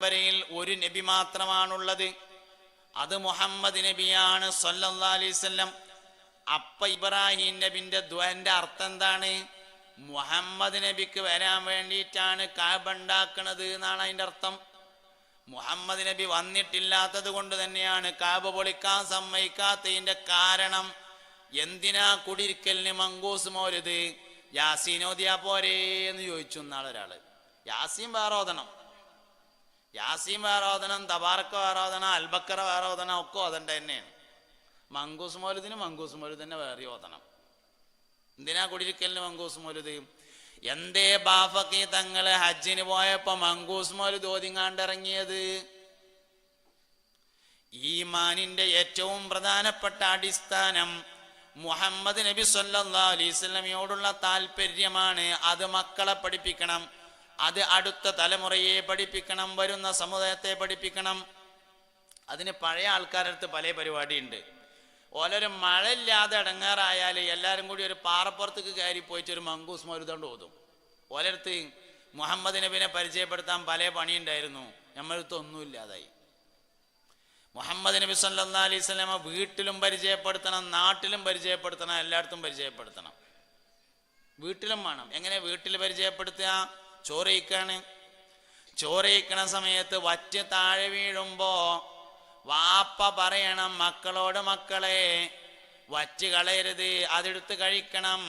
പരമ്പരയിൽ ഒരു നബി മാത്രമാണുള്ളത്. അത് മുഹമ്മദ് നബിയാണ് സല്ലല്ലാഹു അലൈഹി വസല്ലം. അപ്പ ഇബ്രാഹിം നബിന്റെ ദ്വന്റെ അർത്ഥം എന്താണ്? മുഹമ്മദ് നബിക്ക് വരാൻ വേണ്ടിയിട്ടാണ് കാബ ഉണ്ടാക്കണത് എന്നാണ് അതിന്റെ അർത്ഥം. മുഹമ്മദ് നബി വന്നിട്ടില്ലാത്തത് കൊണ്ട് തന്നെയാണ് കാബ് പൊളിക്കാൻ സമ്മതിക്കാത്തതിന്റെ കാരണം. എന്തിനാ കുടിരിക്കലിന് മങ്കൂസ് മോരുത് യാസീനോദിയാ പോരേ എന്ന് ചോദിച്ചു എന്നാളൊരാൾ യാസീൻ വേറെ ഓതണം. യാസീൻ ആരാധനം തബാർക്കോ ആരാധന അൽബക്കറ ആരാധന ഒക്കെ ഓതണ്ട തന്നെയാണ്. മങ്കൂസ് മോലുദിന് മങ്കൂസ് മോലുദ് തന്നെ വേറെ ഓതണം. എന്തിനാ കുടിരിക്കലിന് മങ്കൂസ് മോലുദ്? എന്തേ ബാഫക്കി തങ്ങൾ ഹജ്ജിന് പോയപ്പോ മങ്കൂസ് മൗലുദ് ഓതിങ്ങാണ്ടിറങ്ങിയത് ഈമാനിന്റെ ഏറ്റവും പ്രധാനപ്പെട്ട അടിസ്ഥാനം മുഹമ്മദ് നബി സല്ലാ അലൈസ്മയോടുള്ള താല്പര്യമാണ് അത് മക്കളെ പഠിപ്പിക്കണം. അത് അടുത്ത തലമുറയെ പഠിപ്പിക്കണം വരുന്ന സമുദായത്തെ പഠിപ്പിക്കണം. അതിന് പഴയ ആൾക്കാരുടെ അടുത്ത് പല പരിപാടിയുണ്ട്. ഓലൊരു മഴയില്ലാതെ ഇടങ്ങാറായാൽ എല്ലാവരും കൂടി ഒരു പാറപ്പുറത്തേക്ക് കയറി പോയിട്ട് ഒരു മങ്കൂസ് മരുതണ്ട് ഓതും. ഓലടുത്ത് മുഹമ്മദ് നബിനെ പരിചയപ്പെടുത്താൻ പല പണിയുണ്ടായിരുന്നു. നമ്മളടുത്ത് ഒന്നുമില്ലാതായി മുഹമ്മദ് നബി സല്ലാ അലൈഹി സ്വലാമ വീട്ടിലും പരിചയപ്പെടുത്തണം നാട്ടിലും പരിചയപ്പെടുത്തണം എല്ലായിടത്തും പരിചയപ്പെടുത്തണം. വീട്ടിലും വേണം. എങ്ങനെ വീട്ടിൽ പരിചയപ്പെടുത്തുക? ചോറയിക്കാണ് ചോറയിക്കണ സമയത്ത് വറ്റ് താഴെ വീഴുമ്പോ വാപ്പ പറയണം മക്കളോട് മക്കളെ വറ്റ് കളയരുത് അതെടുത്ത് കഴിക്കണം.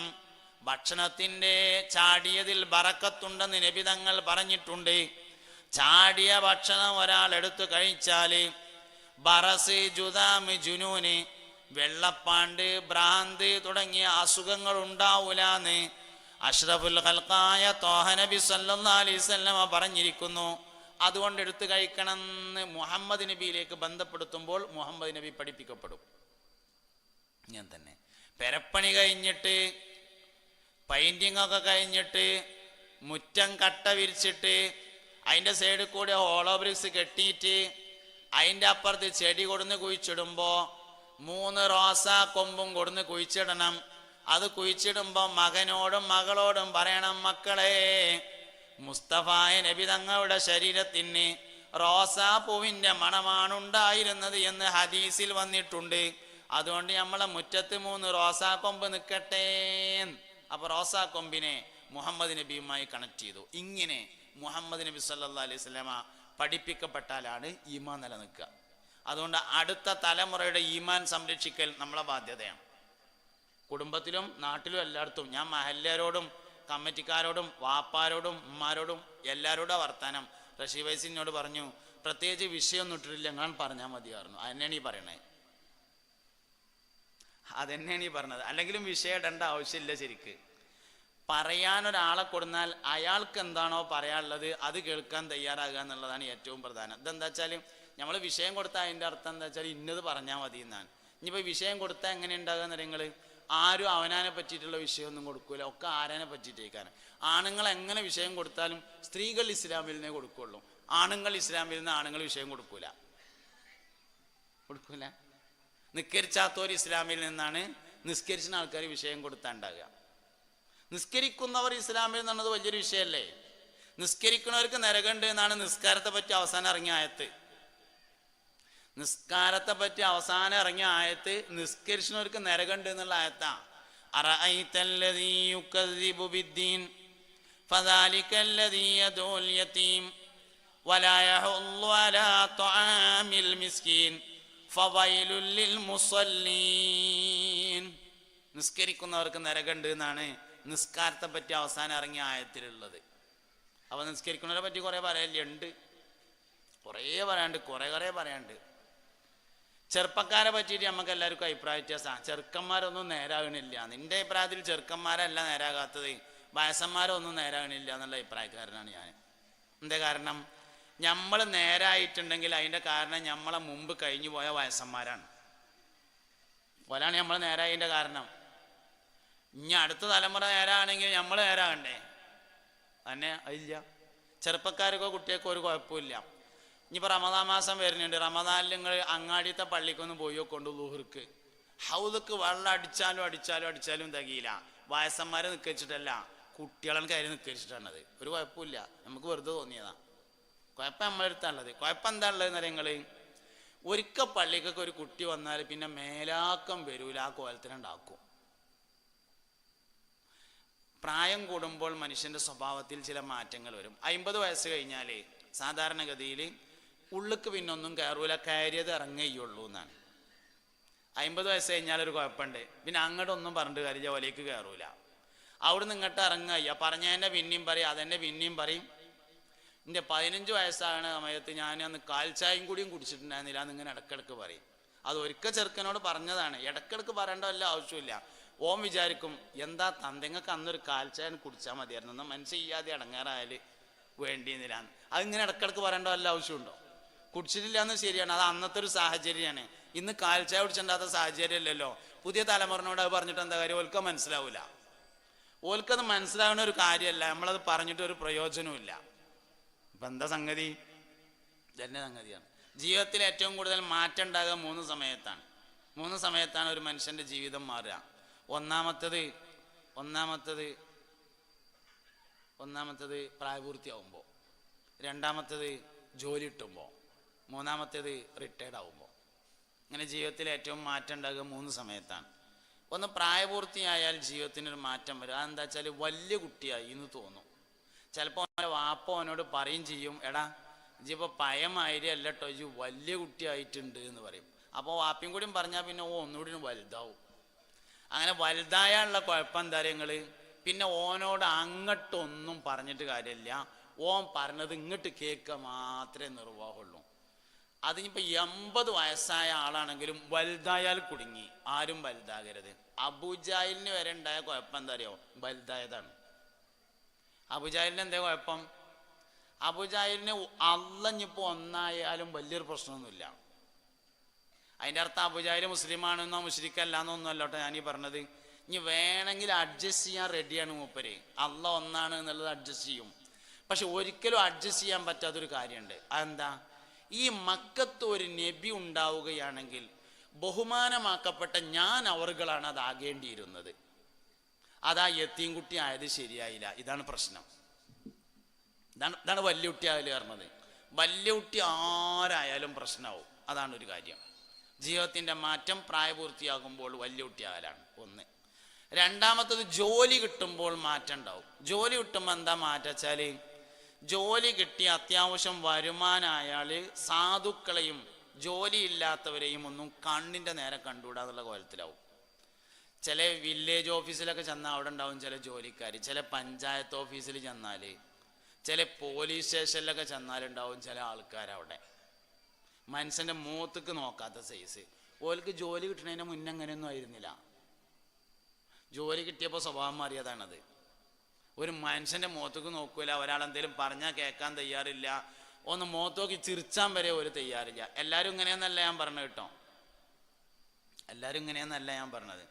ഭക്ഷണത്തിന്റെ ചാടിയതിൽ ബറക്കത്തുണ്ടെന്ന് നബിതങ്ങൾ പറഞ്ഞിട്ടുണ്ട്. ചാടിയ ഭക്ഷണം ഒരാൾ എടുത്തു കഴിച്ചാൽ ബറസ് ജുദാമ് ജുനൂന് വെള്ളപ്പാണ്ട് ഭ്രാന്ത് തുടങ്ങിയ അസുഖങ്ങൾ ഉണ്ടാവൂലാന്ന് അഷ്റഫുൽ ഖൽഖായ തോഹ നബി സല്ലല്ലാഹു അലൈഹി വസല്ലമ പറഞ്ഞിരിക്കുന്നു അതുകൊണ്ട് എടുത്തു കഴിക്കണം എന്ന് മുഹമ്മദ് നബിയിലേക്ക് ബന്ധപ്പെടുത്തുമ്പോൾ മുഹമ്മദ് നബി പഠിപ്പിക്കപ്പെടും. ഞാൻ തന്നെ. പെരപ്പണി കഴിഞ്ഞിട്ട് പെയിന്റിംഗ് ഒക്കെ കഴിഞ്ഞിട്ട് മുറ്റം കട്ട വിരിച്ചിട്ട് അതിന്റെ സൈഡിൽ കൂടെ ഹോളോ ബ്രിക്സ് കെട്ടിയിട്ട് അതിന്റെ അപ്പുറത്ത് ചെടി കൊടുന്ന് കുഴിച്ചിടുമ്പോൾ മൂന്ന് റോസാ കൊമ്പും കൊടുന്ന് കുഴിച്ചിടണം. അത് കുഴിച്ചിടുമ്പോൾ മകനോടും മകളോടും പറയണം മക്കളെ മുസ്തഫായ നബി തങ്ങളുടെ ശരീരത്തിന് റോസാപ്പൂവിന്റെ മണമാണ് ഉണ്ടായിരുന്നത് എന്ന് ഹദീസിൽ വന്നിട്ടുണ്ട്. അതുകൊണ്ട് നമ്മളെ മുറ്റത്ത് മൂന്ന് റോസാ കൊമ്പ് നിൽക്കട്ടെ അപ്പൊ റോസാ കൊമ്പിനെ മുഹമ്മദ് നബിയുമായി കണക്ട് ചെയ്തു. ഇങ്ങനെ മുഹമ്മദ് നബി സല്ലാ അലൈഹി സ്വലാമ പഠിപ്പിക്കപ്പെട്ടാലാണ് ഈമാൻ നിലനിൽക്കുക. അതുകൊണ്ട് അടുത്ത തലമുറയുടെ ഈമാൻ സംരക്ഷിക്കൽ നമ്മളെ ബാധ്യതയാണ്. കുടുംബത്തിലും നാട്ടിലും എല്ലായിടത്തും ഞാൻ മഹല്യരോടും കമ്മിറ്റിക്കാരോടും വാപ്പാരോടും ഉമ്മാരോടും എല്ലാവരോടും വർത്താനം. റഷീ വൈസിനോട് പറഞ്ഞു പ്രത്യേകിച്ച് വിഷയമൊന്നും ഇട്ടിട്ടില്ല ഞാൻ പറഞ്ഞാൽ മതിയായിരുന്നു അതന്നെയാണ് ഈ പറയണേ. അതന്നെയാണ് ഈ പറഞ്ഞത്. അല്ലെങ്കിലും വിഷയം ഇടേണ്ട ആവശ്യമില്ല ശരിക്ക്. പറയാൻ ഒരാളെ കൊടുന്നാൽ അയാൾക്ക് എന്താണോ പറയാനുള്ളത് അത് കേൾക്കാൻ തയ്യാറാകുക എന്നുള്ളതാണ് ഏറ്റവും പ്രധാനം. ഇതെന്താ വെച്ചാൽ നമ്മൾ വിഷയം കൊടുത്താൽ അതിന്റെ അർത്ഥം എന്താ വെച്ചാൽ ഇന്നത് പറഞ്ഞാൽ മതി എന്നാണ് ഇനിയിപ്പോൾ വിഷയം കൊടുത്താൽ എങ്ങനെ ഉണ്ടാകുക നിങ്ങൾ ആരും അവനാനെ പറ്റിയിട്ടുള്ള വിഷയമൊന്നും കൊടുക്കൂല. ഒക്കെ ആരാനെ പറ്റിയിട്ടേക്കാണ്. ആണുങ്ങൾ എങ്ങനെ വിഷയം കൊടുത്താലും സ്ത്രീകൾ ഇസ്ലാമിൽ നിന്നേ കൊടുക്കുള്ളൂ. ആണുങ്ങൾ ഇസ്ലാമിൽ നിന്ന് ആണുങ്ങൾ വിഷയം കൊടുക്കൂല. കൊടുക്കൂല. നിസ്കരിച്ചാത്തവർ ഇസ്ലാമിൽ നിന്നാണ് നിസ്കരിച്ചിന് ആൾക്കാർ വിഷയം കൊടുത്താണ്ടാകുക നിസ്കരിക്കുന്നവർ ഇസ്ലാമിൽ നിന്നത് വലിയൊരു വിഷയമല്ലേ? നിസ്കരിക്കുന്നവർക്ക് നരകണ്ട് എന്നാണ് നിസ്കാരത്തെ പറ്റി അവസാനം ഇറങ്ങിയ ആയത്ത്. നിസ്കാരത്തെ പറ്റി അവസാനം ഇറങ്ങിയ ആയത്ത് നിസ്കരിച്ചവർക്ക് നരകണ്ട് എന്നുള്ള ആയത്താ. നിസ്കരിക്കുന്നവർക്ക് നരകണ്ട് എന്നാണ് നിസ്കാരത്തെ പറ്റി അവസാനം ഇറങ്ങിയ ആയത്തിലുള്ളത്. അപ്പൊ നിസ്കരിക്കുന്നവരെ പറ്റി കുറെ പറയലുണ്ട്. കുറേ പറയാണ്ട് കുറെ കുറെ പറയാണ്ട് ചെറുപ്പക്കാരെ പറ്റിയിട്ട് നമുക്ക് എല്ലാവർക്കും അഭിപ്രായ വ്യത്യാസമാണ്. ചെറുക്കന്മാരൊന്നും നേരാകണില്ല. നിന്റെ അഭിപ്രായത്തിൽ ചെറുക്കന്മാരല്ല നേരാകാത്തത്. വയസ്സന്മാരൊന്നും നേരാകണില്ല എന്നുള്ള അഭിപ്രായക്കാരനാണ് ഞാൻ. എന്താ കാരണം? നമ്മൾ നേരായിട്ടുണ്ടെങ്കിൽ അതിന്റെ കാരണം നമ്മളെ മുമ്പ് കഴിഞ്ഞു പോയ വയസ്സന്മാരാണ്. പോലാണ് നമ്മൾ നേരായതിന്റെ കാരണം. ഇനി അടുത്ത തലമുറ നേരാണെങ്കിൽ നമ്മൾ നേരാകണ്ടേ? തന്നെ അതില്ല. ചെറുപ്പക്കാർക്കോ കുട്ടികൾക്കോ ഒരു കുഴപ്പമില്ല ഇനിയിപ്പോൾ റമദാ മാസം വരുന്നുണ്ട്. റമദാനിൽ നിങ്ങൾ അങ്ങാടിയത്തെ പള്ളിക്കൊന്ന് പോയോ കൊണ്ട് ലൂഹർക്ക്. ഹൗദക്ക് വെള്ളം അടിച്ചാലും അടിച്ചാലും അടിച്ചാലും തികയില്ല. വയസ്സന്മാരെ നിൽക്കിച്ചിട്ടല്ല കുട്ടികളെ കയറി നിൽക്കിച്ചിട്ടാണത് ഒരു കുഴപ്പമില്ല. നമുക്ക് വെറുതെ തോന്നിയതാ. കുഴപ്പം നമ്മളെടുത്താണുള്ളത്. കുഴപ്പം എന്താ ഉള്ളത് നിങ്ങൾ ഒരിക്കൽ പള്ളിക്കൊക്കെ ഒരു കുട്ടി വന്നാൽ പിന്നെ മേലാക്കം വരൂല. ആ കോലത്തിനുണ്ടാക്കും പ്രായം കൂടുമ്പോൾ മനുഷ്യന്റെ സ്വഭാവത്തിൽ ചില മാറ്റങ്ങൾ വരും. അമ്പത് വയസ്സ് കഴിഞ്ഞാൽ സാധാരണഗതിയിൽ ഉള്ളിക്ക് പിന്നെ ഒന്നും കയറൂല കയറിയത് ഇറങ്ങുകയുള്ളൂ എന്നാണ്. അമ്പത് വയസ്സ് കഴിഞ്ഞാൽ ഒരു കുഴപ്പമുണ്ട്. പിന്നെ അങ്ങോട്ടൊന്നും പറഞ്ഞിട്ട് കാര്യം ജോലിക്ക് കയറൂല അവിടുന്ന് ഇങ്ങോട്ട് ഇറങ്ങുക പറഞ്ഞതിന്റെ പിന്നെയും പറയും അതെന്നെ പിന്നെയും പറയും. എന്റെ പതിനഞ്ച് വയസ്സാണ് സമയത്ത് ഞാൻ അന്ന് കാൽച്ചായും കൂടിയും കുടിച്ചിട്ടുണ്ടായിരുന്നില്ല എന്ന് ഇങ്ങനെ ഇടക്കിടക്ക് പറയും. അത് ഒരിക്കൽ ചെറുക്കനോട് പറഞ്ഞതാണ്. ഇടക്കിടക്ക് പറയേണ്ട വല്ല ആവശ്യമില്ല ഓം വിചാരിക്കും എന്താ തന്തങ്ങൾക്ക് അന്നൊരു കാൽച്ചായൻ കുടിച്ചാൽ മതിയായിരുന്നു. എന്നാൽ മനസ്സ് ചെയ്യാതെ അടങ്ങാറായാൽ വേണ്ടിയെന്നില്ലാന്ന് അതിങ്ങനെ ഇടക്കിടക്ക് പറയേണ്ട വല്ല ആവശ്യമുണ്ടോ? കുടിച്ചിട്ടില്ല എന്ന് ശരിയാണ്. അത് അന്നത്തെ ഒരു സാഹചര്യമാണ്. ഇന്ന് കാൽച്ചായ കുടിച്ചിട്ടാത്ത സാഹചര്യമല്ലല്ലോ. പുതിയ തലമുറനോട് അത് പറഞ്ഞിട്ട് എന്താ കാര്യം? ഓൽക്ക മനസ്സിലാവൂല. ഓൽക്കത് മനസ്സിലാവുന്ന ഒരു കാര്യമല്ല. നമ്മളത് പറഞ്ഞിട്ട് ഒരു പ്രയോജനവും ഇപ്പൊ എന്താ സംഗതി? ഇതന്നെ സംഗതിയാണ്. ജീവിതത്തിൽ ഏറ്റവും കൂടുതൽ മാറ്റം ഉണ്ടാകുക മൂന്ന് സമയത്താണ്. മൂന്ന് സമയത്താണ് ഒരു മനുഷ്യന്റെ ജീവിതം മാറുക. ഒന്നാമത്തത് ഒന്നാമത്തത് ഒന്നാമത്തത് പ്രായപൂർത്തിയാവുമ്പോൾ രണ്ടാമത്തത് ജോലി കിട്ടുമ്പോൾ മൂന്നാമത്തേത് റിട്ടയർഡ് ആവുമ്പോൾ ഇങ്ങനെ ജീവിതത്തിൽ ഏറ്റവും മാറ്റം ഉണ്ടാകുക മൂന്ന് സമയത്താണ്. ഒന്ന് പ്രായപൂർത്തിയായാൽ ജീവിതത്തിനൊരു മാറ്റം വരും. അതെന്താ വെച്ചാൽ വലിയ കുട്ടിയായി എന്ന് തോന്നും. ചിലപ്പോൾ അവന്റെ വാപ്പ അവനോട് പറയും ചെയ്യും എടാ ഇജിപ്പോൾ പയമായിരി അല്ല കേട്ടോ ഇജി വലിയ കുട്ടിയായിട്ടുണ്ട് എന്ന് പറയും. അപ്പോൾ വാപ്പയും കൂടിയും പറഞ്ഞാൽ പിന്നെ ഓ ഒന്നുകൂടി വലുതാവും. അങ്ങനെ വലുതായാലുള്ള കുഴപ്പം എന്താ നിങ്ങൾ പിന്നെ ഓനോട് അങ്ങോട്ടൊന്നും പറഞ്ഞിട്ട് കാര്യമില്ല. ഓൻ പറഞ്ഞത് ഇങ്ങോട്ട് കേൾക്കുക മാത്രമേ നിർവാഹമുള്ളൂ. അതിനിപ്പോൾ എൺപത് വയസ്സായ ആളാണെങ്കിലും വലുതായാൽ കുടുങ്ങി. ആരും വലുതാകരുത്. അബുജാലിന് വരെ ഉണ്ടായ കുഴപ്പം എന്താ അറിയോ? വലുതായതാണ്. അബുജാലിന് എന്താ കുഴപ്പം? അബുജാലിന് അള്ളഞ്ഞിപ്പോൾ ഒന്നായാലും വലിയൊരു പ്രശ്നമൊന്നുമില്ല. അതിന്റെ അർത്ഥം അബുജാഹിൽ മുസ്ലിമാണെന്നോ മുസ്ലിക്കല്ല എന്നൊന്നും കേട്ടോ ഞാനീ പറഞ്ഞത്. ഇനി വേണമെങ്കിൽ അഡ്ജസ്റ്റ് ചെയ്യാൻ റെഡിയാണ് മൂപ്പര്. അല്ല ഒന്നാണ് എന്നുള്ളത് അഡ്ജസ്റ്റ് ചെയ്യും. പക്ഷെ ഒരിക്കലും അഡ്ജസ്റ്റ് ചെയ്യാൻ പറ്റാത്തൊരു കാര്യമുണ്ട്. അതെന്താ? ഈ മക്കത്ത് ഒരു നബി ഉണ്ടാവുകയാണെങ്കിൽ ബഹുമാനമാക്കപ്പെട്ട ഞാൻ അവർകളാണ് അതാകേണ്ടിയിരുന്നത് അതാ യത്തീം കുട്ടി ആയത് ശരിയായില്ല. ഇതാണ് പ്രശ്നം. ഇതാണ് ഇതാണ് വലിയ കുട്ടി ആയാലും പറഞ്ഞത്. കുട്ടി ആരായാലും പ്രശ്നമാവും. അതാണ് ഒരു കാര്യം. ജീവിതത്തിന്റെ മാറ്റം പ്രായപൂർത്തിയാകുമ്പോൾ വലിയ കുട്ടിയാകലാണ് ഒന്ന്. രണ്ടാമത്തത് ജോലി കിട്ടുമ്പോൾ മാറ്റം ഉണ്ടാവും. ജോലി കിട്ടുമ്പോൾ എന്താ മാറ്റം വെച്ചാൽ ജോലി കിട്ടി അത്യാവശ്യം വരുമാനായാൽ സാധുക്കളെയും ജോലിയില്ലാത്തവരെയും ഒന്നും കണ്ണിന്റെ നേരെ കണ്ടുകൂടാന്നുള്ള കോലത്തിലാവും. ചില വില്ലേജ് ഓഫീസിലൊക്കെ ചെന്നാൽ അവിടെ ഉണ്ടാവും ചില ജോലിക്കാർ ചില പഞ്ചായത്ത് ഓഫീസിൽ ചെന്നാൽ ചില പോലീസ് സ്റ്റേഷനിലൊക്കെ ചെന്നാലുണ്ടാവും ചില ആൾക്കാർ അവിടെ. മനുഷ്യന്റെ മൂത്തക്ക് നോക്കാത്ത സൈസ് ഓൽക്ക് ജോലി കിട്ടുന്നതിന് മുന്നേ അങ്ങനെയൊന്നും ആയിരുന്നില്ല. ജോലി കിട്ടിയപ്പോൾ സ്വഭാവം മാറിയതാണത്. ഒരു മനുഷ്യന്റെ മുഖത്തേക്ക് നോക്കൂല. ഒരാൾ എന്തെങ്കിലും പറഞ്ഞാൽ കേൾക്കാൻ തയ്യാറില്ല. ഒന്ന് മുഖത്തോക്കി ചിരിച്ചാൻ വരെ ഒരു തയ്യാറില്ല. എല്ലാവരും ഇങ്ങനെയെന്നല്ല ഞാൻ പറഞ്ഞത് കേട്ടോ. എല്ലാവരും ഇങ്ങനെയെന്നല്ല ഞാൻ പറഞ്ഞത്.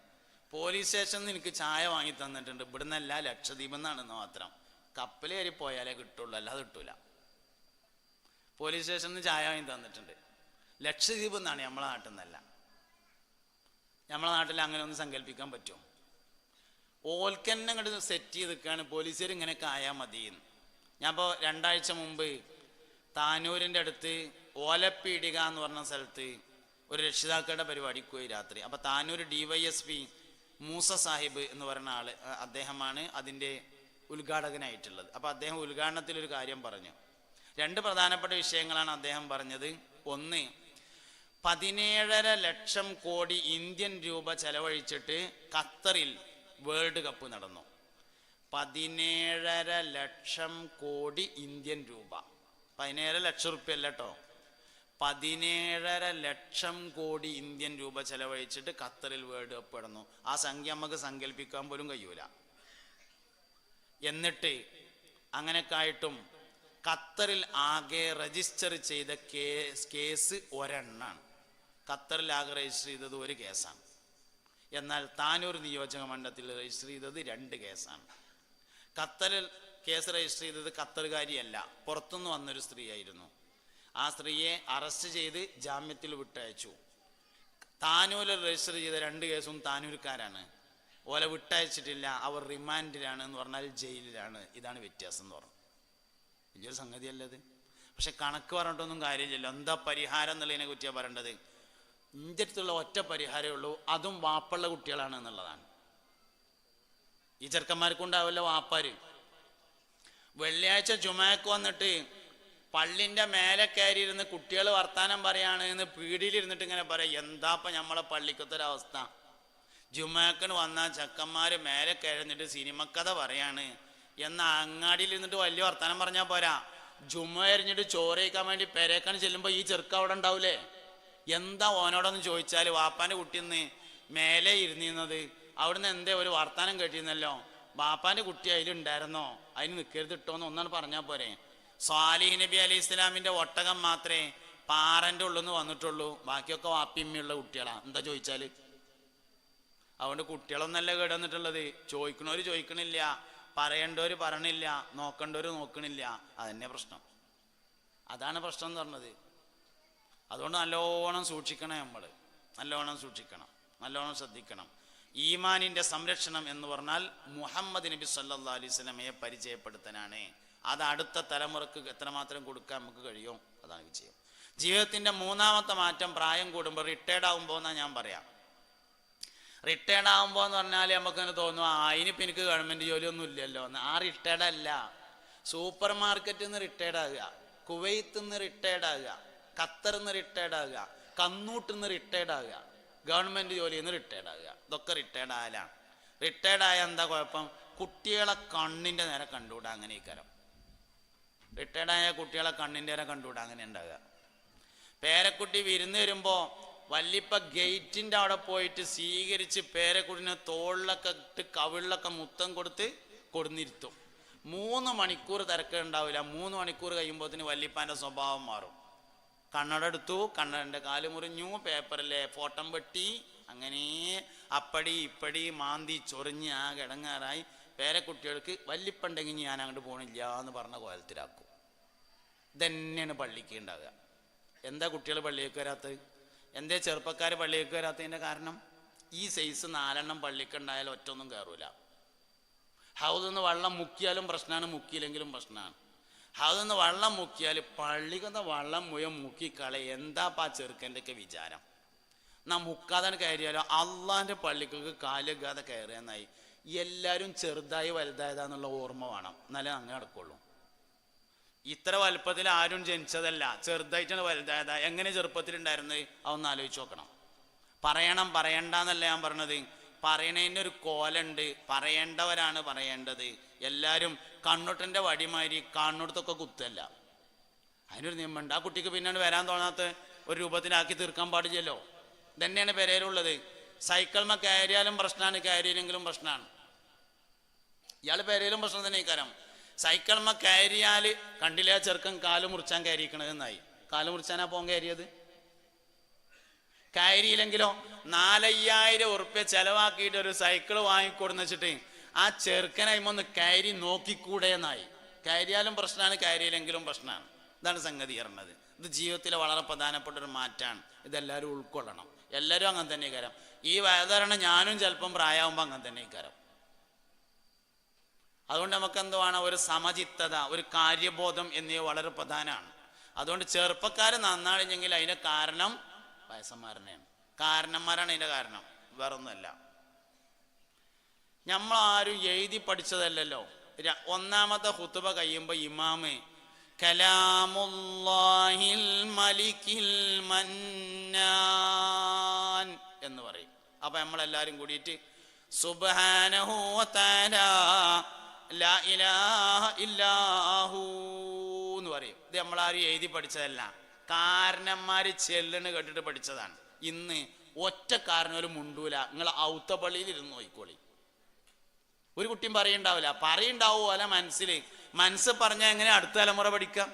പോലീസ് സ്റ്റേഷനിൽ എനിക്ക് ചായ വാങ്ങി തന്നിട്ടുണ്ട്. ഇവിടുന്ന് അല്ല ലക്ഷദ്വീപ് എന്നാണെന്ന് മാത്രം. കപ്പൽ കയറി പോയാലേ കിട്ടുള്ളൂ അല്ലാതെ കിട്ടൂല. പോലീസ് സ്റ്റേഷനിൽ നിന്ന് ചായ വാങ്ങി തന്നിട്ടുണ്ട്. ലക്ഷദ്വീപ് എന്നാണ് നമ്മളെ നാട്ടിൽ നിന്നല്ല. നമ്മളെ നാട്ടിൽ അങ്ങനെ ഒന്ന് സങ്കല്പിക്കാൻ പറ്റുമോ? ഓൽക്കന്നെ ഇങ്ങോട്ട് സെറ്റ് ചെയ്ത് നിൽക്കുകയാണ് പോലീസുകാർ ഇങ്ങനെയൊക്കെ ആയാൽ മതിയെന്ന്. ഞാൻ ഇപ്പോൾ രണ്ടാഴ്ച മുമ്പ് താനൂരിന്റെ അടുത്ത് ഓലപ്പീടിക എന്ന് പറഞ്ഞ സ്ഥലത്ത് ഒരു രക്ഷിതാക്കളുടെ പരിപാടിക്ക് പോയി രാത്രി. അപ്പോൾ Tanur D Y S P Moosa Sahib എന്ന് പറയുന്ന ആൾ അദ്ദേഹമാണ് അതിന്റെ ഉദ്ഘാടകനായിട്ടുള്ളത്. അപ്പോൾ അദ്ദേഹം ഉദ്ഘാടനത്തിൽ ഒരു കാര്യം പറഞ്ഞു. രണ്ട് പ്രധാനപ്പെട്ട വിഷയങ്ങളാണ് അദ്ദേഹം പറഞ്ഞത്. ഒന്ന് പതിനേഴര ലക്ഷം കോടി ഇന്ത്യൻ രൂപ ചെലവഴിച്ചിട്ട് ഖത്തറിൽ വേൾഡ് കപ്പ് നടന്നു. പതിനേഴര ലക്ഷം കോടി ഇന്ത്യൻ രൂപ. പതിനേഴര ലക്ഷം റുപ്യ അല്ല കേട്ടോ പതിനേഴര ലക്ഷം കോടി ഇന്ത്യൻ രൂപ ചെലവഴിച്ചിട്ട് ഖത്തറിൽ വേൾഡ് കപ്പ് നടന്നു ആ സംഖ്യ നമുക്ക് സങ്കല്പിക്കാൻ പോലും കഴിയൂല. എന്നിട്ട് അങ്ങനെയൊക്കെ ആയിട്ടും ഖത്തറിൽ ആകെ രജിസ്റ്റർ ചെയ്ത കേസ് കേസ് ഒരെണ്ണാണ്. ഖത്തറിൽ ആകെ രജിസ്റ്റർ ചെയ്തത് ഒരു കേസാണ് എന്നാൽ താനൂർ നിയോജക മണ്ഡലത്തിൽ രജിസ്റ്റർ ചെയ്തത് രണ്ട് കേസാണ്. ഖത്തറിൽ കേസ് രജിസ്റ്റർ ചെയ്തത് ഖത്തറുകാരിയല്ല പുറത്തുനിന്ന് വന്നൊരു സ്ത്രീയായിരുന്നു. ആ സ്ത്രീയെ അറസ്റ്റ് ചെയ്ത് ജാമ്യത്തിൽ വിട്ടയച്ചു. താനൂരിൽ രജിസ്റ്റർ ചെയ്ത രണ്ട് കേസും താനൂർക്കാരാണ് ഓലെ വിട്ടയച്ചിട്ടില്ല അവർ റിമാൻഡിലാണ് എന്ന് പറഞ്ഞാൽ ജയിലിലാണ്. ഇതാണ് വ്യത്യാസം എന്ന് പറഞ്ഞു. വലിയൊരു സംഗതിയല്ലത് പക്ഷെ കണക്ക് പറഞ്ഞിട്ടൊന്നും കാര്യമില്ലല്ലോ. എന്താ പരിഹാരം എന്നുള്ളതിനെ കുറിച്ചാണ് പറയേണ്ടത്? അടുത്തുള്ള ഒറ്റ പരിഹാരമേ ഉള്ളൂ. അതും വാപ്പുള്ള കുട്ടികളാണ് എന്നുള്ളതാണ്. ഈ ചെറുക്കന്മാർക്കുണ്ടാവില്ല വാപ്പാര്. വെള്ളിയാഴ്ച ജുമാക്ക് വന്നിട്ട് പള്ളിന്റെ മേലെ കയറി ഇരുന്ന് കുട്ടികൾ വർത്താനം പറയാണ് എന്ന് പീടിയിലിരുന്നിട്ട് ഇങ്ങനെ പറയാം. എന്താപ്പ നമ്മളെ പള്ളിക്കത്തൊരവസ്ഥ? ജുമാക്കന് വന്ന ചെക്കന്മാര് മേലെ കയറിന്നിട്ട് സിനിമക്കഥ പറയാണ്. എന്ന അങ്ങാടിയിൽ ഇരുന്നിട്ട് വലിയ വർത്താനം പറഞ്ഞാൽ പോരാ. ജുമ എറിഞ്ഞിട്ട് ചോറയിക്കാൻ വേണ്ടി പെരേക്കാൻ ചെല്ലുമ്പോൾ ഈ ചെറുക്ക അവിടെ ഉണ്ടാവൂലേ? എന്താ ഓനോടൊന്ന് ചോദിച്ചാൽ വാപ്പാന്റെ കുട്ടിന്ന് മേലെ ഇരുന്നിരുന്നത്. അവിടുന്ന് എന്തേ ഒരു വർത്താനം കേട്ടിരുന്നല്ലോ? വാപ്പാന്റെ കുട്ടി അതിലുണ്ടായിരുന്നോ? അതിന് നിൽക്കരുത് ഇട്ടോന്ന് ഒന്നാണ് പറഞ്ഞാൽ പോരെ. സ്വാലിഹ് നബി അലി ഇസ്ലാമിന്റെ ഒട്ടകം മാത്രമേ പാറന്റെ ഉള്ളിന്ന് വന്നിട്ടുള്ളൂ. ബാക്കിയൊക്കെ വാപ്പിയമ്മയുള്ള കുട്ടികളാ. എന്താ ചോദിച്ചാൽ? അതുകൊണ്ട് കുട്ടികളൊന്നല്ല കേടന്നിട്ടുള്ളത് ചോദിക്കണവര് ചോദിക്കണില്ല. പറയേണ്ടവര് പറയണില്ല. നോക്കേണ്ടവർ നോക്കണില്ല. അതന്നെ പ്രശ്നം. അതാണ് പ്രശ്നം എന്ന് പറഞ്ഞത്. അതുകൊണ്ട് നല്ലോണം സൂക്ഷിക്കണം നമ്മൾ നല്ലോണം സൂക്ഷിക്കണം. നല്ലോണം ശ്രദ്ധിക്കണം. ഈമാനിന്റെ സംരക്ഷണം എന്ന് പറഞ്ഞാൽ മുഹമ്മദ് നബി സല്ലാ അലൈഹി സ്വലമയെ പരിചയപ്പെടുത്താനാണ് അത് അടുത്ത തലമുറയ്ക്ക് എത്രമാത്രം കൊടുക്കാൻ നമുക്ക് കഴിയും? അതാണ് വിജയം. ജീവിതത്തിന്റെ മൂന്നാമത്തെ മാറ്റം പ്രായം കൂടുമ്പോൾ റിട്ടയർഡ് ആകുമ്പോൾ എന്നാണ് ഞാൻ പറയാം. റിട്ടയർഡ് ആകുമ്പോൾ എന്ന് പറഞ്ഞാൽ നമുക്കങ്ങനെ തോന്നും ആ ഇനിയിപ്പോൾ എനിക്ക് ഗവൺമെന്റ് ജോലിയൊന്നും ഇല്ലല്ലോ. എന്ന്. ആ റിട്ടയർഡ് അല്ല. സൂപ്പർ മാർക്കറ്റിൽ നിന്ന് റിട്ടയർഡ് ആകുക. കുവൈത്തിൽ നിന്ന് റിട്ടയർഡ് ആകുക. ഖത്തറിൽ നിന്ന് റിട്ടയർഡ് ആകുക കന്നൂട്ടിൽ നിന്ന് റിട്ടയർഡ് ആവുക ഗവൺമെന്റ് ജോലിയിൽ നിന്ന് റിട്ടയർഡ് ആവുക. ഇതൊക്കെ റിട്ടയർഡ് ആയാലാണ്. റിട്ടയർഡ് ആയ എന്താ കുഴപ്പം? കുട്ടികളെ കണ്ണിന്റെ നേരെ കണ്ടുകൂടാ അങ്ങനെ ഇക്കാരം റിട്ടയർഡ് ആയ കുട്ടികളെ കണ്ണിന്റെ നേരെ കണ്ടുകൂടാ അങ്ങനെ ഉണ്ടാവുക. പേരക്കുട്ടി വിരുന്ന് വരുമ്പോൾ വല്ലിപ്പ ഗേറ്റിന്റെ അവിടെ പോയിട്ട് സ്വീകരിച്ച് പേരക്കുട്ടിനെ തോളിലൊക്കെ ഇട്ട് കവിളിലൊക്കെ മുത്തം കൊടുത്ത് കൊടുന്നിരുത്തും. മൂന്ന് മണിക്കൂർ തിരക്കുണ്ടാവില്ല. മൂന്ന് മണിക്കൂർ കഴിയുമ്പോഴത്തേന് വല്ലിപ്പാന്റെ സ്വഭാവം മാറും. കണ്ണട എടുത്തു കണ്ണടന്റെ കാൽ മുറിഞ്ഞു പേപ്പറിലെ ഫോട്ടം വെട്ടി അങ്ങനെ അപ്പടി ഇപ്പടി മാന്തി ചൊറിഞ്ഞ് ആ കിടങ്ങാറായി പേരക്കുട്ടികൾക്ക് വല്ലിപ്പുണ്ടെങ്കിൽ ഞാൻ അങ്ങോട്ട് പോകണില്ല എന്ന് പറഞ്ഞ കോലത്തിലാക്കും. ഇതന്നെയാണ് പള്ളിക്ക് ഉണ്ടാവുക. എന്താ കുട്ടികൾ പള്ളിയിലേക്ക് വരാത്തത്? എന്തേ ചെറുപ്പക്കാർ പള്ളിയിലേക്ക് വരാത്തതിന്റെ കാരണം? ഈ സൈസ് നാലെണ്ണം പള്ളിക്ക് ഉണ്ടായാലും ഒറ്റൊന്നും കയറൂല. ഹൗസ് നിന്ന് വെള്ളം മുക്കിയാലും പ്രശ്നമാണ് മുക്കിയില്ലെങ്കിലും പ്രശ്നമാണ്. ഹൗദിൽ വള്ളം മുക്കിയാൽ പള്ളിക്കുന്ന വള്ളം മുഴുവൻ മുക്കിക്കളെ എന്താപ്പാ ചെറുക്കന്റെ ഒക്കെ വിചാരം? നാ മുക്കാതെ കയറിയാലോ? അള്ളാന്റെ പള്ളിക്കൊക്കെ കാലുകാതെ കയറിയെന്നായി. എല്ലാവരും ചെറുതായി വലുതായതാന്നുള്ള ഓർമ്മ വേണം. എന്നാലേ അങ്ങനെ നടക്കുള്ളൂ. ഇത്ര വലുപ്പത്തിൽ ആരും ജനിച്ചതല്ല. ചെറുതായിട്ടാണ് വലുതായതാ. എങ്ങനെ ചെറുപ്പത്തിലുണ്ടായിരുന്നത് അതൊന്ന് ആലോചിച്ച് നോക്കണം. പറയണം പറയണ്ടെന്നല്ല ഞാൻ പറഞ്ഞത്. പറയണതിന്റെ ഒരു കോലുണ്ട്. പറയേണ്ടവരാണ് പറയേണ്ടത്. എല്ലാവരും കണ്ണൊട്ടന്റെ വടിമാരി കണ്ണൊടുത്തൊക്കെ കുത്തല്ല. അതിനൊരു നിയമമുണ്ട്. ആ കുട്ടിക്ക് പിന്നീട് വരാൻ തോന്നാത്ത ഒരു രൂപത്തിലാക്കി തീർക്കാൻ പാടില്ലല്ലോ. ഇതന്നെയാണ് പെരയിലുള്ളത് സൈക്കിൾമ കയറിയാലും പ്രശ്നമാണ് കയറിയില്ലെങ്കിലും പ്രശ്നമാണ് ഇയാൾ പെരയിലും പ്രശ്നം തന്നെ ഇക്കാരം സൈക്കിൾമ കയറിയാൽ കണ്ടില്ല ചെറുക്കൻ കാൽ മുറിച്ചാൻ കയറിയിരിക്കണതെന്നായി കാൽ മുറിച്ചാനാ പോകാൻ കയറിയത്? കയറിയില്ലെങ്കിലോ നാലയ്യായിരം ഉറുപ്പ്യ ചെലവാക്കിയിട്ട് ഒരു സൈക്കിൾ വാങ്ങിക്കൊടുന്ന് വെച്ചിട്ട് ആ ചെറുക്കനായിമൊന്ന് കയറി നോക്കിക്കൂടെ എന്നായി കയറിയാലും പ്രശ്നമാണ് കയറിയില്ലെങ്കിലും പ്രശ്നമാണ് ഇതാണ് സംഗതി പറഞ്ഞത്. ഇത് ജീവിതത്തിലെ വളരെ പ്രധാനപ്പെട്ട ഒരു മാറ്റമാണ് ഇതെല്ലാവരും ഉൾക്കൊള്ളണം. എല്ലാവരും അങ്ങനെ തന്നെ കരം ഈ വയധാരണ ഞാനും ചിലപ്പം പ്രായമാകുമ്പോൾ അങ്ങനെ തന്നെ കരം അതുകൊണ്ട് നമുക്ക് എന്തുവാണ് ഒരു സമചിത്തത ഒരു കാര്യബോധം എന്നിവ വളരെ പ്രധാനമാണ്. അതുകൊണ്ട് ചെറുപ്പക്കാർ നന്നാണെങ്കിൽ അതിന്റെ കാരണം വയസ്സന്മാരനെയാണ് കാരണന്മാരാണ് അതിന്റെ കാരണം. വേറൊന്നുമല്ല. നമ്മൾ ആരും എഴുതി പഠിച്ചതല്ലല്ലോ. ഒന്നാമത്തെ ഹുത്തുബ കഴിയുമ്പോൾ ഇമാമ് കലാമുല്ലാഹിൽ മലിക്കിൽ മന്നാൻ എന്ന് പറയും. അപ്പൊ നമ്മളെല്ലാരും കൂടിയിട്ട് ഇല്ലാഹു എന്ന് പറയും. ഇത് നമ്മളാരും എഴുതി പഠിച്ചതല്ല. കാരണന്മാര് ചെല്ലണ് കേട്ടിട്ട് പഠിച്ചതാണ്. ഇന്ന് ഒറ്റ കാരണം ഒരു മുണ്ടൂല. നിങ്ങൾ ഔത്തപ്പള്ളിയിൽ ഇരുന്ന് നോയിക്കോളി ഒരു കുട്ടിയും പറയണ്ടാവില്ല. അല്ല മനസ്സിൽ മനസ്സ് പറഞ്ഞാൽ എങ്ങനെ അടുത്ത തലമുറ പഠിക്കാം?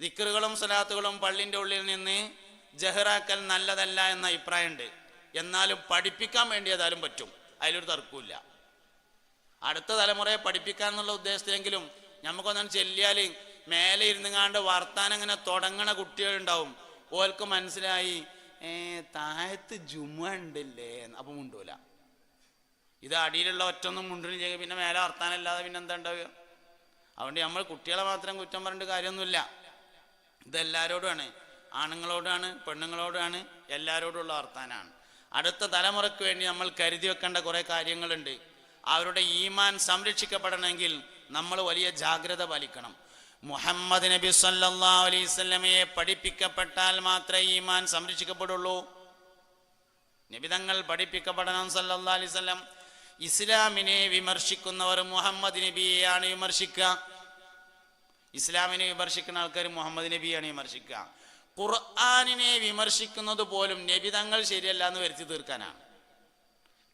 ദിക്കറുകളും സ്വലാത്തുകളും പള്ളിന്റെ ഉള്ളിൽ നിന്ന് ജഹ്റാക്കൽ നല്ലതല്ല എന്ന അഭിപ്രായമുണ്ട്. എന്നാലും പഠിപ്പിക്കാൻ വേണ്ടി ഏതായാലും പറ്റും. അതിലൊരു തർക്കമില്ല അടുത്ത തലമുറയെ പഠിപ്പിക്കാൻ എന്നുള്ള ഉദ്ദേശത്തിലെങ്കിലും നമുക്കൊന്നും ചെല്ലിയാൽ മേലെ ഇരുന്നുങ്ങാണ്ട് വർത്താനം ഇങ്ങനെ തുടങ്ങണ കുട്ടികളുണ്ടാവും. ഓർക്ക് മനസ്സിലായി ഏ താഴത്ത് ജുമ ഉണ്ടല്ലേ അപ്പം മുണ്ടൂല. ഇത് അടിയിലുള്ള ഒറ്റൊന്നും മുണ്ടിനില്ലെങ്കിൽ പിന്നെ മേലെ വർത്താനല്ലാതെ പിന്നെ എന്താ ഉണ്ടാവുക? അതുകൊണ്ട് നമ്മൾ കുട്ടികളെ മാത്രം കുറ്റം പറഞ്ഞിട്ട് കാര്യമൊന്നുമില്ല. ഇതെല്ലാവരോടുമാണ് ആണുങ്ങളോടാണ് പെണ്ണുങ്ങളോടാണ് എല്ലാവരോടുള്ള വർത്താനാണ് അടുത്ത തലമുറയ്ക്ക് വേണ്ടി നമ്മൾ കരുതി വെക്കേണ്ട കുറേ കാര്യങ്ങളുണ്ട്. അവരുടെ ഈമാൻ സംരക്ഷിക്കപ്പെടണമെങ്കിൽ നമ്മൾ വലിയ ജാഗ്രത പാലിക്കണം. മുഹമ്മദ് നബി സല്ലാ അലൈവല്ലമയെ പഠിപ്പിക്കപ്പെട്ടാൽ മാത്രമേ ഈമാൻ സംരക്ഷിക്കപ്പെടുള്ളൂ. നിബിതങ്ങൾ പഠിപ്പിക്കപ്പെടണം സല്ലാ അലൈഹി വസല്ലം. ഇസ്ലാമിനെ വിമർശിക്കുന്നവർ മുഹമ്മദ് നബിയെയാണ് വിമർശിക്കുക. ഇസ്ലാമിനെ വിമർശിക്കുന്ന ആൾക്കാർ മുഹമ്മദ് നബിയാണ് വിമർശിക്കുക. ഖുർആാനിനെ വിമർശിക്കുന്നത് പോലും നബി തങ്ങൾ ശരിയല്ല എന്ന് വരുത്തി തീർക്കാനാണ്.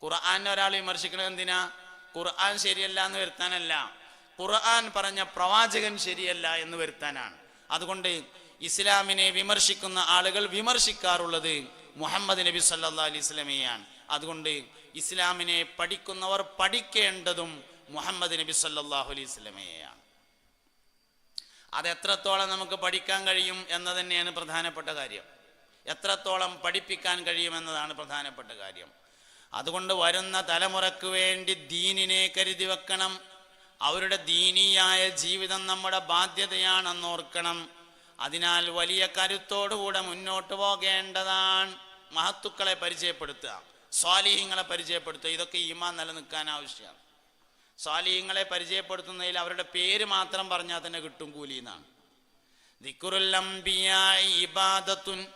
ഖുർആാനെ ഒരാൾ വിമർശിക്കുന്നത് എന്തിനാ? ഖുർആൻ ശരിയല്ല എന്ന് വരുത്താനല്ല. ഖുർആൻ പറഞ്ഞ പ്രവാചകൻ ശരിയല്ല എന്ന് വരുത്താനാണ്. അതുകൊണ്ട് ഇസ്ലാമിനെ വിമർശിക്കുന്ന ആളുകൾ വിമർശിക്കാറുള്ളത് മുഹമ്മദ് നബി സല്ലാ അലൈഹി സ്വലമയാണ് അതുകൊണ്ട് ഇസ്ലാമിനെ പഠിക്കുന്നവർ പഠിക്കേണ്ടതും മുഹമ്മദ് നബി സല്ലാഹു അലൈഹി സ്വലമയെയാണ് അത് എത്രത്തോളം നമുക്ക് പഠിക്കാൻ കഴിയും എന്ന് തന്നെയാണ് പ്രധാനപ്പെട്ട കാര്യം. എത്രത്തോളം പഠിപ്പിക്കാൻ കഴിയുമെന്നതാണ് പ്രധാനപ്പെട്ട കാര്യം. അതുകൊണ്ട് വരുന്ന തലമുറയ്ക്ക് വേണ്ടി ദീനിനെ കരുതി വെക്കണം. അവരുടെ ദീനീയായ ജീവിതം നമ്മുടെ ബാധ്യതയാണെന്ന് ഓർക്കണം. അതിനാൽ വലിയ കരുത്തോടുകൂടെ മുന്നോട്ട് പോകേണ്ടതാണ്. മഹത്തുക്കളെ പരിചയപ്പെടുത്തുക. സ്വാലിഹ്യങ്ങളെ പരിചയപ്പെടുത്തുക. ഇതൊക്കെ ഈമാൻ നിലനിൽക്കാൻ ആവശ്യമാണ്. സ്വാലിഹിങ്ങളെ പരിചയപ്പെടുത്തുന്നതിൽ അവരുടെ പേര് മാത്രം പറഞ്ഞാൽ തന്നെ കിട്ടും കൂലി എന്നാണ്. ഇബാദത്തുൻ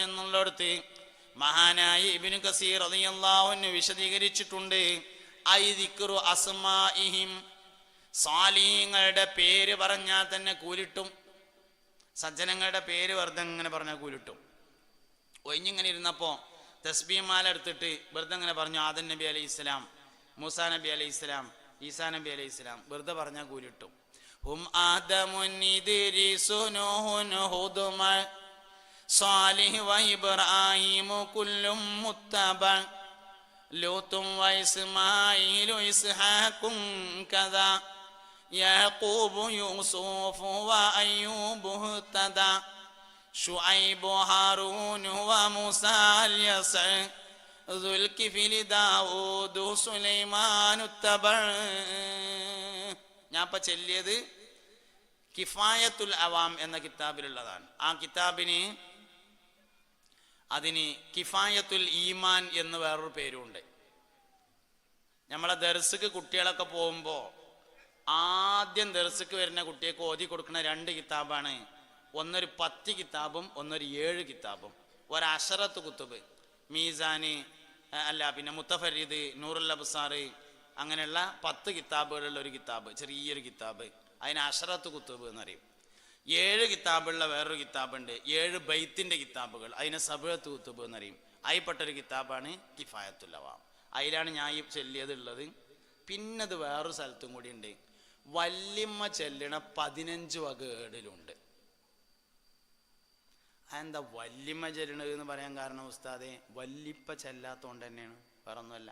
എന്നുള്ളിടത്ത് മഹാനായ ഇബിനു കസീർ റളിയല്ലാഹുവിന് വിശദീകരിച്ചിട്ടുണ്ട്. ഐ അസ്മാഇഹിം. സ്വാലീങ്ങളുടെ പേര് പറഞ്ഞാൽ തന്നെ കൂലിട്ടും. സജ്ജനങ്ങളുടെ പേര് വെറുതെ ഇങ്ങനെ പറഞ്ഞാൽ കൂലിട്ടും. ഒഴിഞ്ഞിങ്ങനെ ഇരുന്നപ്പോൾ തസ്ബീമാല എടുത്തിട്ട് വെറുതെ ഇങ്ങനെ പറഞ്ഞു ആദൻ നബി അലൈഹി ഇസ്ലാം മൂസാ നബി അലൈഹി ഇസ്ലാം ഈസാ നബി അലൈഹി ഇസ്ലാം വെറുതെ പറഞ്ഞാൽ കൂലിട്ടും. ഹും സാലിഹ് വൈബ്രാഹിമു കുല്ലും മുത്തബ ലൂത്തും വൈസ്മായിലു ഇസ്ഹാക്കും കഥ യഹൂബു യൂസൂഫു വ അയ്യൂബു തദ. ഷുഐബ് ഹാറൂനു വമുസ അൽയസ് ദുൽകിഫിൽ ദാവൂദു സുലൈമാനു തബ ഞാൻ ഇപ്പം ചെല്ലിയത് കിഫായത്തുൽ അവാം എന്ന കിതാബിലുള്ളതാണ്. ആ കിതാബിന് അതിന് കിഫായത്തുൽ ഈമാൻ എന്ന് വേറൊരു പേരുണ്ട്. നമ്മളെ ദർസക്ക് കുട്ടികളൊക്കെ പോകുമ്പോൾ ആദ്യം ദർസക്ക് വരുന്ന കുട്ടിയൊക്കെ ഓതി കൊടുക്കുന്ന രണ്ട് കിതാബാണ് ഒന്നൊരു പത്ത് കിതാബും ഒന്നൊരു ഏഴ് കിതാബും. ഒരഷറത്ത് കുത്തുബ് മീസാന് അല്ല പിന്നെ മുത്തഫരീദ് നൂറുൽ അബ്സാറ് അങ്ങനെയുള്ള പത്ത് കിതാബുകളുള്ള ഒരു കിതാബ് ചെറിയൊരു കിതാബ്. അതിന് അഷറത്ത് കുത്തുബ് എന്നറിയും. ഏഴ് കിതാബുള്ള വേറൊരു കിതാബുണ്ട്. ഏഴ് ബൈത്തിന്റെ കിതാബുകൾ അതിനെ സബഴത്ത് കുത്തുബ് എന്നറിയും. അതിൽപ്പെട്ടൊരു കിതാബാണ് കിഫായത്തുല്ലവാം. അതിലാണ് ഞാൻ ഈ ചൊല്ലിയത് ഉള്ളത്. പിന്നത് വേറൊരു സ്ഥലത്തും കൂടി ഉണ്ട്. വല്യമ്മ ചെല്ലണ പതിനഞ്ച് വക ഏടിലുണ്ട് അതെന്താ വല്യമ്മ ചെല്ലണത് എന്ന് പറയാൻ കാരണം ഉസ്താദെ വല്ലിപ്പ ചെല്ലാത്തോണ്ട് തന്നെയാണ്. വേറെ ഒന്നുമല്ല